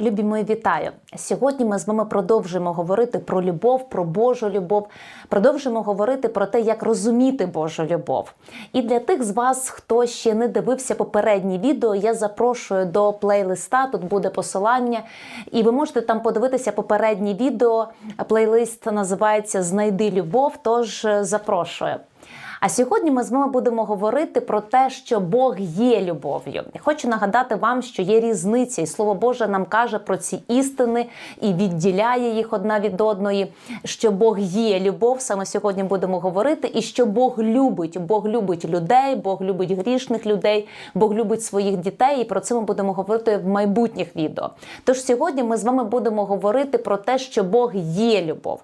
Любі мої, вітаю! Сьогодні ми з вами продовжуємо говорити про любов, про Божу любов. Продовжуємо говорити про те, як розуміти Божу любов. І для тих з вас, хто ще не дивився попередні відео, я запрошую до плейлиста. Тут буде посилання, і ви можете там подивитися попередні відео. Плейлист називається Знайди любов. Тож е, запрошую. А сьогодні ми з вами будемо говорити про те, що Бог є любов'ю. Хочу нагадати вам, що є різниця, і слово Боже нам каже про ці істини і відділяє їх одна від одної. Що Бог є любов, саме сьогодні будемо говорити, і що Бог любить. Бог любить людей, Бог любить грішних людей, Бог любить своїх дітей. І про це ми будемо говорити в майбутніх відео. Тож сьогодні ми з вами будемо говорити про те, що Бог є любов.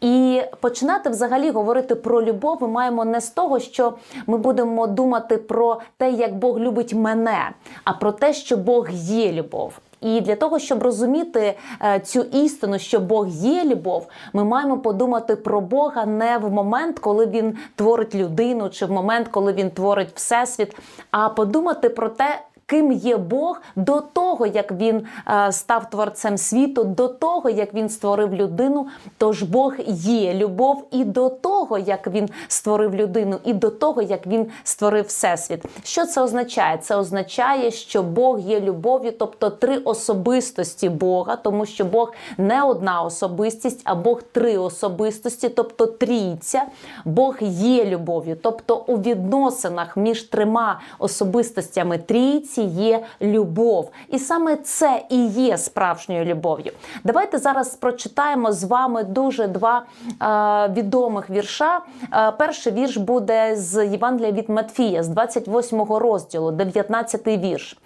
І починати взагалі говорити про любов ми маємо не з того, що ми будемо думати про те, як Бог любить мене, а про те, що Бог є любов. І для того, щоб розуміти е, цю істину, що Бог є любов, ми маємо подумати про Бога не в момент, коли він творить людину, чи в момент, коли він творить всесвіт, а подумати про те, ким є Бог до того, як він е, став творцем світу, до того, як він створив людину. Тож Бог є любов і до того, як він створив людину, і до того, як він створив всесвіт. Що це означає? Це означає, що Бог є любов'ю, тобто три особистості Бога, тому що Бог не одна особистість, а Бог три особистості, тобто трійця. Бог є любов'ю, тобто у відносинах між трьома особистостями трійці є любов. І саме це і є справжньою любов'ю. Давайте зараз прочитаємо з вами дуже два е, відомих вірша. Е, перший вірш буде з Євангелія від Матфія, з 28 розділу, 19 вірш.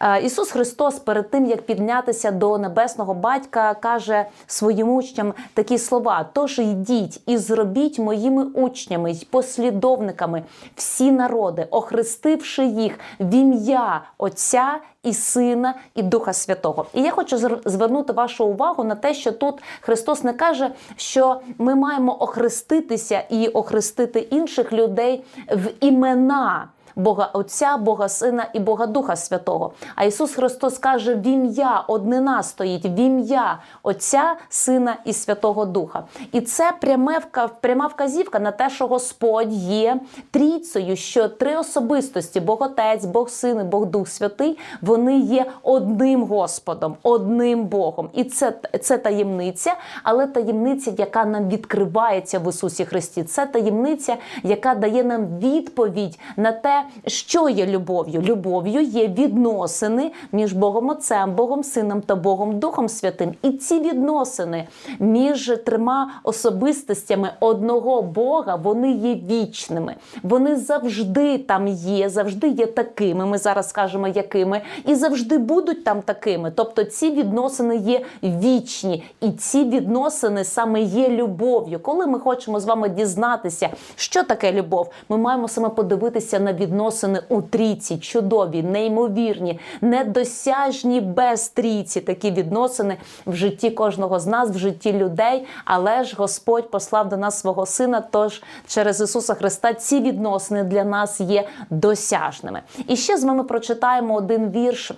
Е, Ісус Христос перед тим, як піднятися до небесного батька, каже своїм учням такі слова: Тож йдіть і зробіть моїми учнями й послідовниками всі народи, охрестивши їх в ім'я Отця і Сина і Духа Святого. І я хочу звернути вашу увагу на те, що тут Христос не каже, що ми маємо охреститися і охрестити інших людей в імена. Бога Отця, Бога Сина і Бога Духа Святого. А Ісус Христос каже: в ім'я однина стоїть, в ім'я Отця, Сина і Святого Духа. І це пряме пряма вказівка на те, що Господь є трійцею, що три особистості Бог Отець, Бог Син і Бог Дух Святий, вони є одним Господом, одним Богом. І це, це таємниця, але таємниця, яка нам відкривається в Ісусі Христі. Це таємниця, яка дає нам відповідь на те що є любов'ю? Любов'ю є відносини між Богом Отцем, Богом Сином та Богом Духом Святим. І ці відносини між трьома особистостями одного Бога вони є вічними. Вони завжди там є, завжди є такими. Ми зараз скажемо, якими, і завжди будуть там такими. Тобто ці відносини є вічні, і ці відносини саме є любов'ю. Коли ми хочемо з вами дізнатися, що таке любов, ми маємо саме подивитися на відносини відносини у трійці, чудові, неймовірні, недосяжні без трійці такі відносини в житті кожного з нас, в житті людей. Але ж Господь послав до нас свого сина. Тож через Ісуса Христа ці відносини для нас є досяжними. І ще з вами прочитаємо один вірш.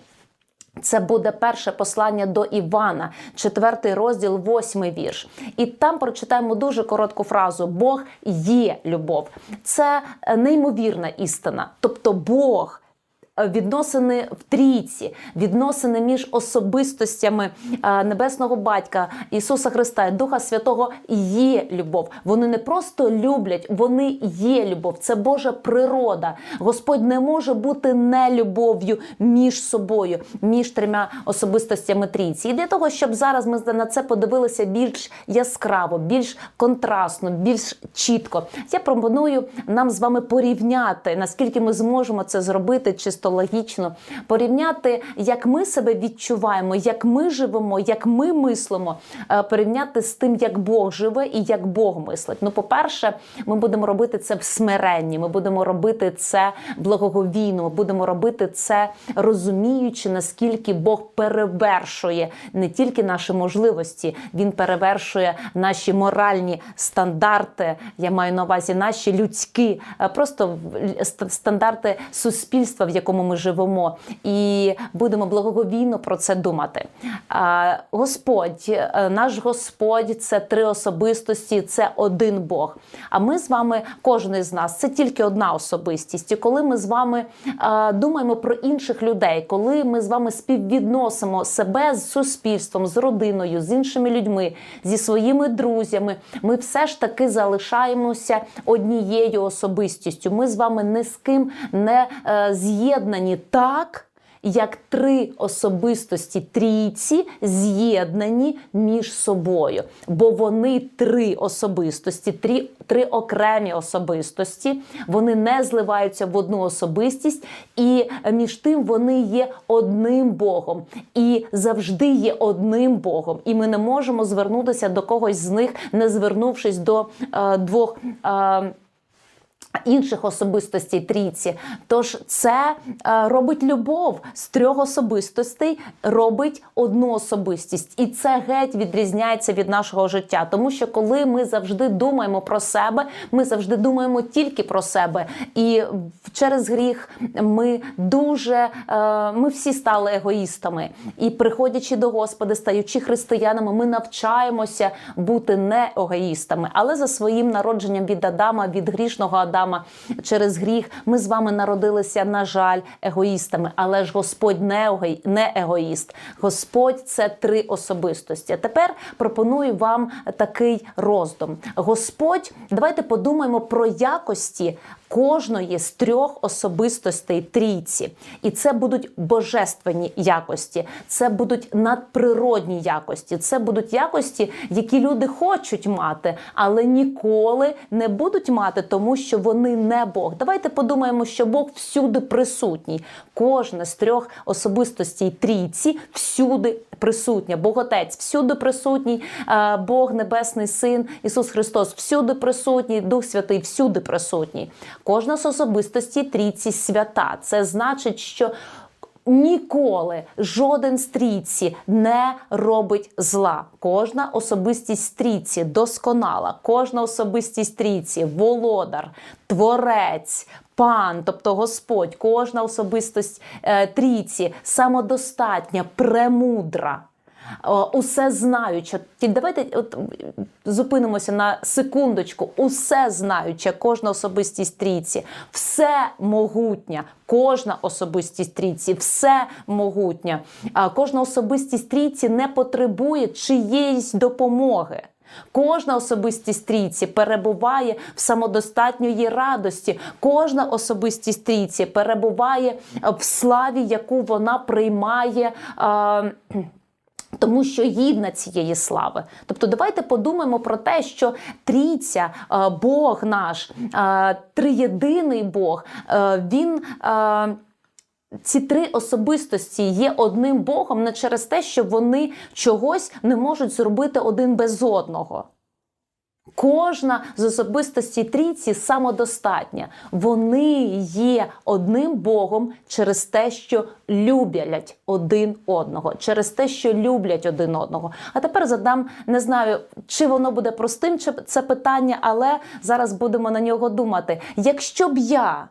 Це буде перше послання до Івана, четвертий розділ, восьмий вірш. І там прочитаємо дуже коротку фразу: Бог є любов. Це неймовірна істина. Тобто Бог відносини в трійці, відносини між особистостями небесного батька Ісуса Христа і Духа Святого є любов. Вони не просто люблять, вони є любов. Це Божа природа. Господь не може бути нелюбов'ю між собою, між трьома особистостями трійці. І для того, щоб зараз ми на це подивилися більш яскраво, більш контрастно, більш чітко. Я пропоную нам з вами порівняти, наскільки ми зможемо це зробити чисто логічно порівняти, як ми себе відчуваємо, як ми живемо, як ми мислимо, е, порівняти з тим, як Бог живе і як Бог мислить. Ну, по-перше, ми будемо робити це в смиренні, ми будемо робити це благоговійно, ми будемо робити це розуміючи, наскільки Бог перевершує не тільки наші можливості, він перевершує наші моральні стандарти. Я маю на увазі наші людські, е, просто стандарти суспільства, в якому якому ми живемо, і будемо благоговійно про це думати. Господь, е, наш Господь це три особистості, це один Бог. А ми з вами, кожен із нас, це тільки одна особистість. І коли ми з вами думаємо про інших людей, коли ми з вами співвідносимо себе з суспільством, з родиною, з іншими людьми, зі своїми друзями, ми все ж таки залишаємося однією особистістю. Ми з вами ні з ким не е, з'єднані так. Як три особистості трійці з'єднані між собою, бо вони три особистості, три, три окремі особистості, вони не зливаються в одну особистість, і між тим вони є одним Богом і завжди є одним Богом. І ми не можемо звернутися до когось з них, не звернувшись до е, двох. Е, Інших особистостей трійці. Тож це е, робить любов з трьох особистостей, робить одну особистість, і це геть відрізняється від нашого життя. Тому що коли ми завжди думаємо про себе, ми завжди думаємо тільки про себе. І через гріх ми дуже е, ми всі стали егоїстами. І приходячи до Господа, стаючи християнами, ми навчаємося бути не егоїстами, але за своїм народженням від Адама, від грішного Адама. Через гріх ми з вами народилися, на жаль, егоїстами. Але ж Господь не егоїст. Господь це три особистості. Тепер пропоную вам такий роздум. Господь, давайте подумаємо про якості кожної з трьох особистостей трійці. І це будуть божественні якості, це будуть надприродні якості, це будуть якості, які люди хочуть мати, але ніколи не будуть мати, тому що вони не Бог. Давайте подумаємо, що Бог всюди присутній. Кожна з трьох особистостей трійці всюди присутня. Бог Отець всюди присутній, е, Бог Небесний Син, Ісус Христос всюди присутній, Дух Святий всюди присутній. Кожна з особистості трійці свята. Це значить, що Ніколи жоден стрійці не робить зла. Кожна особистість стрійці досконала, кожна особистість трійці володар, творець, пан, тобто Господь, кожна особистість е, трійці самодостатня, премудра. О, Усе знаюча. Давайте от зупинимося на секундочку. Усе знаюча, кожна особистість трійці, все могутня, кожна особистість трійці, все могутня. Кожна особистість трійці не потребує чиєїсь допомоги. Кожна особистість трійці перебуває в самодостатньої радості. Кожна особистість трійці перебуває в славі, яку вона приймає. А, тому що гідна цієї слави. Тобто, давайте подумаємо про те, що трійця, е, Бог наш, е, триєдиний Бог, е, він. Ці три особистості є одним Богом не через те, що вони чогось не можуть зробити один без одного. Кожна з особистості трійці самодостатня. Вони є одним Богом через те, що люблять один одного, через те, що люблять один одного. А тепер задам, не знаю, чи воно буде простим, чи це питання, але зараз будемо на нього думати. Якщо б я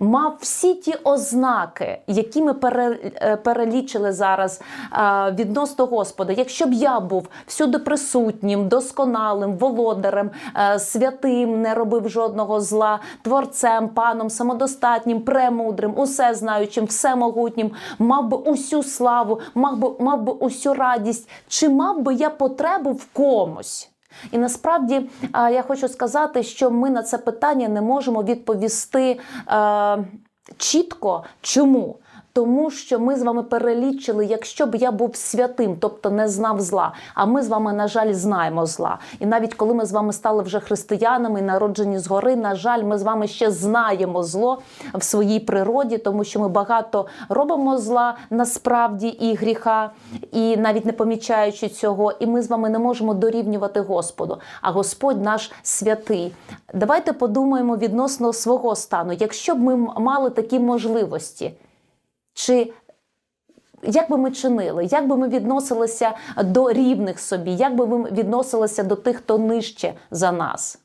мав всі ті ознаки, які ми е, перелічили зараз е, відносно Господа. Якщо б я був всюди присутнім, досконалим, володарем, е, святим, не робив жодного зла, творцем, паном, самодостатнім, премудрим, усе знаючим, всемогутнім, мав би усю славу, мав би, мав би усю радість, чи мав би я потребу в комусь? І насправді я хочу сказати, що ми на це питання не можемо відповісти е, чітко. Чому? Тому що ми з вами перелічили, якщо б я був святим, тобто не знав зла. А ми з вами, на жаль, знаємо зла. І навіть коли ми з вами стали вже християнами, народжені згори, на жаль, ми з вами ще знаємо зло в своїй природі, тому що ми багато робимо зла насправді і гріха, і навіть не помічаючи цього, і ми з вами не можемо дорівнювати Господу. А Господь наш святий. Давайте подумаємо відносно свого стану. Якщо б ми мали такі можливості. Чи як би ми чинили, як би ми відносилися до рівних собі, як би ми відносилися до тих, хто нижче за нас?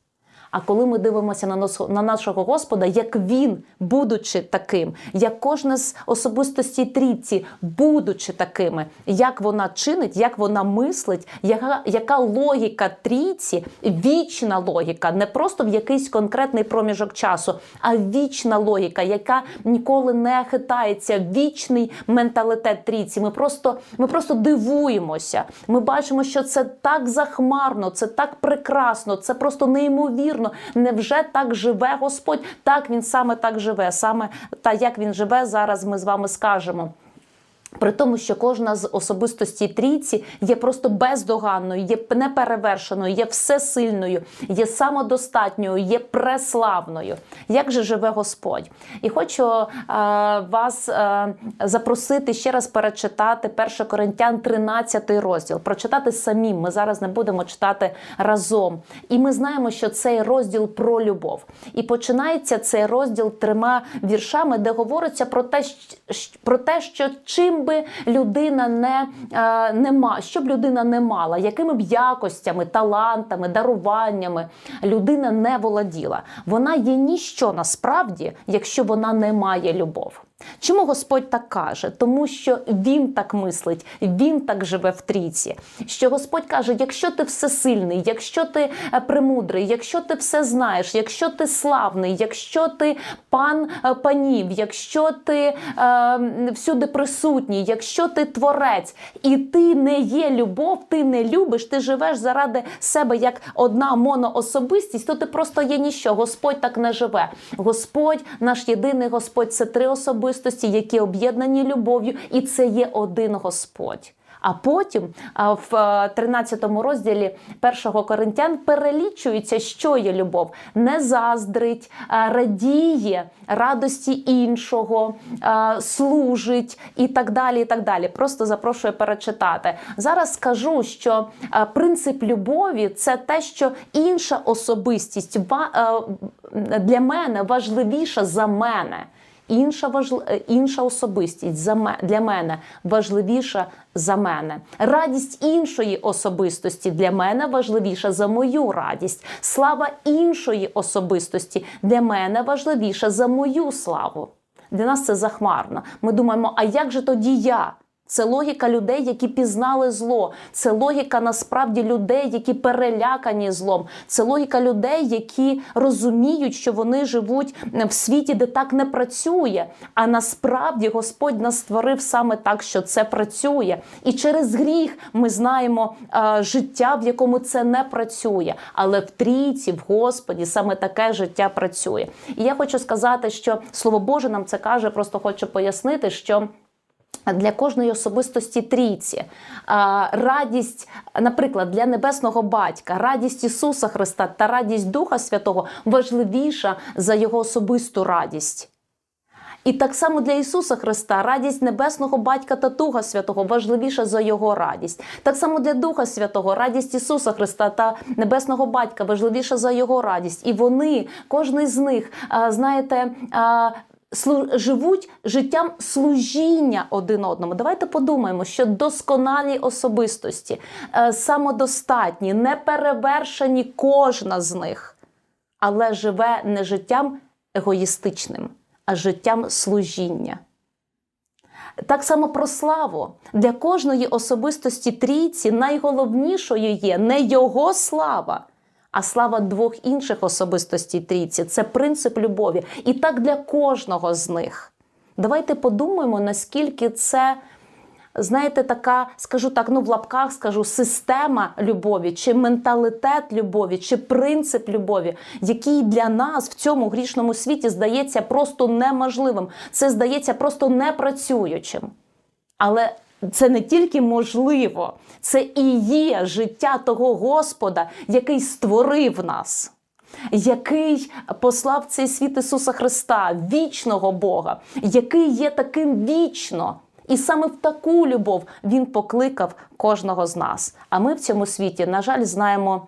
А коли ми дивимося на нас на нашого Господа, як він, будучи таким, як кожна з особистості трійці, будучи такими, як вона чинить, як вона мислить, яка, яка логіка трійці, вічна логіка, не просто в якийсь конкретний проміжок часу, а вічна логіка, яка ніколи не хитається, вічний менталітет трійці. Ми просто, ми просто дивуємося. Ми бачимо, що це так захмарно, це так прекрасно, це просто неймовірно. Невже так живе Господь? Так він саме так живе, саме та як він живе зараз. Ми з вами скажемо. При тому, що кожна з особистості трійці є просто бездоганною, є неперевершеною, є всесильною, є самодостатньою, є преславною. Як же живе Господь? І хочу е, вас е, запросити ще раз перечитати 1 Коринтян 13 розділ, прочитати самим. Ми зараз не будемо читати разом. І ми знаємо, що цей розділ про любов. І починається цей розділ трьома віршами, де говориться про те, щ- про те, що чим би людина не, е, не ма, що б людина не мала, якими б якостями, талантами, даруваннями людина не володіла. Вона є ніщо насправді, якщо вона не має любов. Чому Господь так каже? Тому що Він так мислить, Він так живе в трійці. Що Господь каже: якщо ти всесильний, якщо ти е, премудрий, якщо ти все знаєш, якщо ти славний, якщо ти пан е, панів, якщо ти е, всюди присутній, якщо ти творець, і ти не є любов, ти не любиш, ти живеш заради себе як одна моноособистість, то ти просто є ніщо. Господь так не живе. Господь, наш єдиний Господь, це три особистості, які об'єднані любов'ю, і це є один Господь. А потім в е, 13 розділі 1 Коринтян перелічується, що є любов, не заздрить, радіє радості іншого, служить і так далі. і так далі. Просто запрошую перечитати. Зараз скажу, що принцип любові це те, що інша особистість е, для мене важливіша за мене. Інша важл... е, інша особистість для мене важливіша за мене. Радість іншої особистості для мене важливіша за мою радість. Слава іншої особистості для мене важливіша за мою славу. Для нас це захмарно. Ми думаємо, а як же тоді я? Це логіка людей, які пізнали зло. Це логіка насправді людей, які перелякані злом. Це логіка людей, які розуміють, що вони живуть в світі, де так не працює. А насправді Господь нас створив саме так, що це працює. І через гріх ми знаємо е, життя, в якому це не працює. Але в трійці, в Господі, саме таке життя працює. І я хочу сказати, що Слово Боже нам це каже, просто хочу пояснити, що. Для кожної особистості трійці радість, наприклад, для небесного батька, радість Ісуса Христа та радість Духа Святого важливіша за його особисту радість. І так само для Ісуса Христа радість небесного батька та Духа Святого важливіша за його радість. Так само для Духа Святого радість Ісуса Христа та небесного батька важливіша за його радість. І вони, кожний з них, знаєте, живуть життям служіння один одному. Давайте подумаємо, що досконалі особистості, е, самодостатні, неперевершені кожна з них, але живе не життям егоїстичним, а життям служіння. Так само про славу для кожної особистості трійці найголовнішою є не його слава, а слава двох інших особистостей трійці. Це принцип любові. І так для кожного з них. Давайте подумаємо, наскільки це. Знаєте, така, скажу так, ну в лапках скажу, система любові, чи менталітет любові, чи принцип любові, який для нас в цьому грішному світі здається просто неможливим. Це здається просто непрацюючим. Але це не тільки можливо, це і є життя того Господа, який створив нас. Який послав цей світ Ісуса Христа, вічного Бога, який є таким вічно. І саме в таку любов Він покликав кожного з нас. А ми в цьому світі, на жаль, знаємо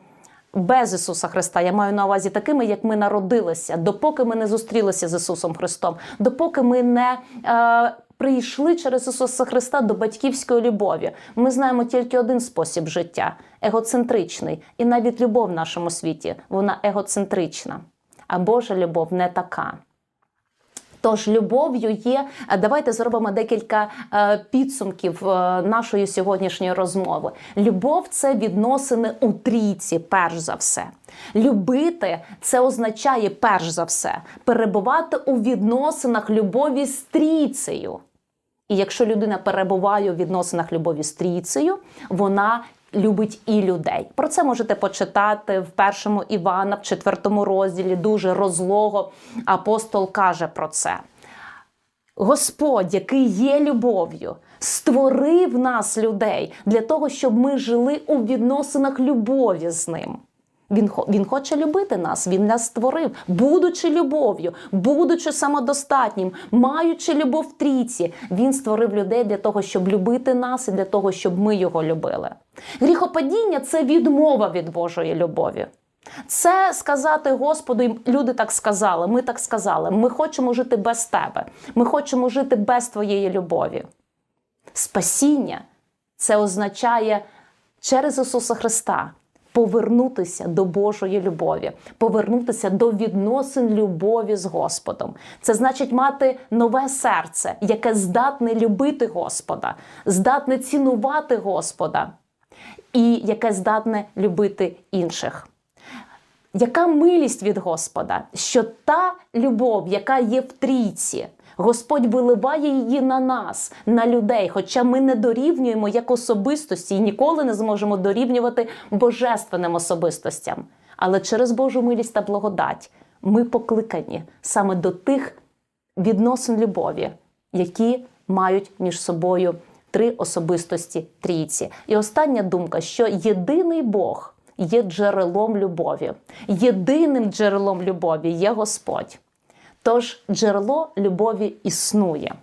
без Ісуса Христа. Я маю на увазі такими, як ми народилися, допоки ми не зустрілися з Ісусом Христом, допоки ми не е, прийшли через Ісуса Христа до батьківської любові. Ми знаємо тільки один спосіб життя егоцентричний. І навіть любов в нашому світі вона егоцентрична. А Божа любов не така. Тож любов'ю є. Давайте зробимо декілька е, підсумків е, нашої сьогоднішньої розмови. Любов це відносини у трійці, перш за все. Любити це означає, перш за все, перебувати у відносинах любові з трійцею. І якщо людина перебуває у відносинах любові з трійцею, вона любить і людей. Про це можете почитати в першому Івана, в четвертому розділі. Дуже розлого апостол каже про це. Господь, який є любов'ю, створив нас людей для того, щоб ми жили у відносинах любові з ним. Він, він хоче любити нас, він нас створив, будучи любов'ю, будучи самодостатнім, маючи любов в трійці, він створив людей для того, щоб любити нас і для того, щоб ми його любили. Гріхопадіння це відмова від Божої любові. Це сказати Господу, люди так сказали, ми так сказали. Ми хочемо жити без тебе. Ми хочемо жити без твоєї любові. Спасіння це означає через Ісуса Христа повернутися до Божої любові, повернутися до відносин любові з Господом. Це значить мати нове серце, яке здатне любити Господа, здатне цінувати Господа і яке здатне любити інших. Яка милість від Господа, що та любов, яка є в трійці, Господь виливає її на нас, на людей. Хоча ми не дорівнюємо як особистості і ніколи не зможемо дорівнювати божественним особистостям. Але через Божу милість та благодать ми покликані саме до тих відносин любові, які мають між собою три особистості трійці. І остання думка, що єдиний Бог є джерелом любові. Єдиним джерелом любові є Господь. Тож джерело любові існує.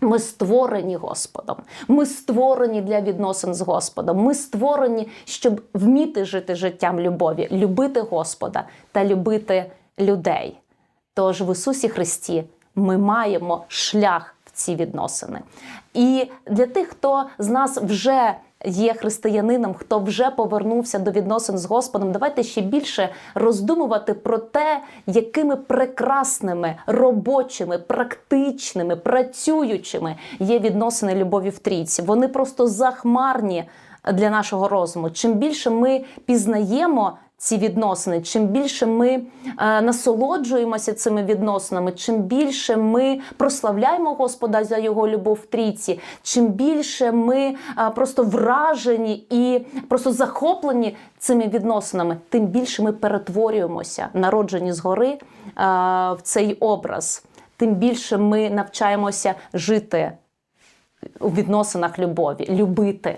Ми створені Господом. Ми створені для відносин з Господом. Ми створені, щоб вміти жити життям любові, любити Господа та любити людей. Тож в Ісусі Христі ми маємо шлях в ці відносини. І для тих, хто з нас вже є християнином, хто вже повернувся до відносин з Господом, давайте ще більше роздумувати про те, якими прекрасними, робочими, практичними, працюючими є відносини любові в трійці. Вони просто захмарні для нашого розуму. Чим більше ми пізнаємо ці відносини, чим більше ми е, насолоджуємося цими відносинами, чим більше ми прославляємо Господа за його любов в трійці, чим більше ми е, просто вражені і просто захоплені цими відносинами, тим більше ми перетворюємося, народжені згори е, в цей образ, тим більше ми навчаємося жити у відносинах любові, любити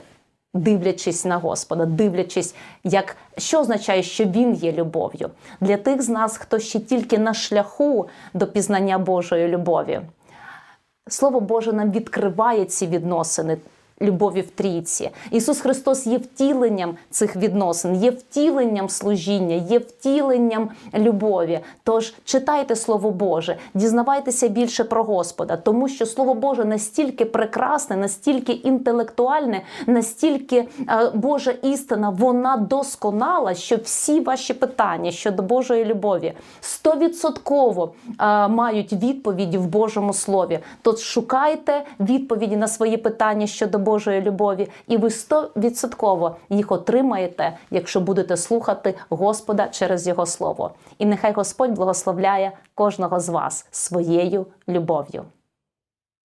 дивлячись на Господа, дивлячись, як що означає, що Він є любов'ю для тих з нас, хто ще тільки на шляху до пізнання Божої любові. Слово Боже нам відкриває ці відносини. Любові в трійці. Ісус Христос є втіленням цих відносин, є втіленням служіння, є втіленням любові. Тож читайте Слово Боже, дізнавайтеся більше про Господа, тому що Слово Боже настільки прекрасне, настільки інтелектуальне, настільки е, Божа істина, вона досконала, що всі ваші питання щодо Божої любові стовідсотково е, мають відповіді в Божому Слові. Тож шукайте відповіді на свої питання щодо Божої любові, і ви стовідсотково їх отримаєте, якщо будете слухати Господа через Його Слово. І нехай Господь благословляє кожного з вас своєю любов'ю.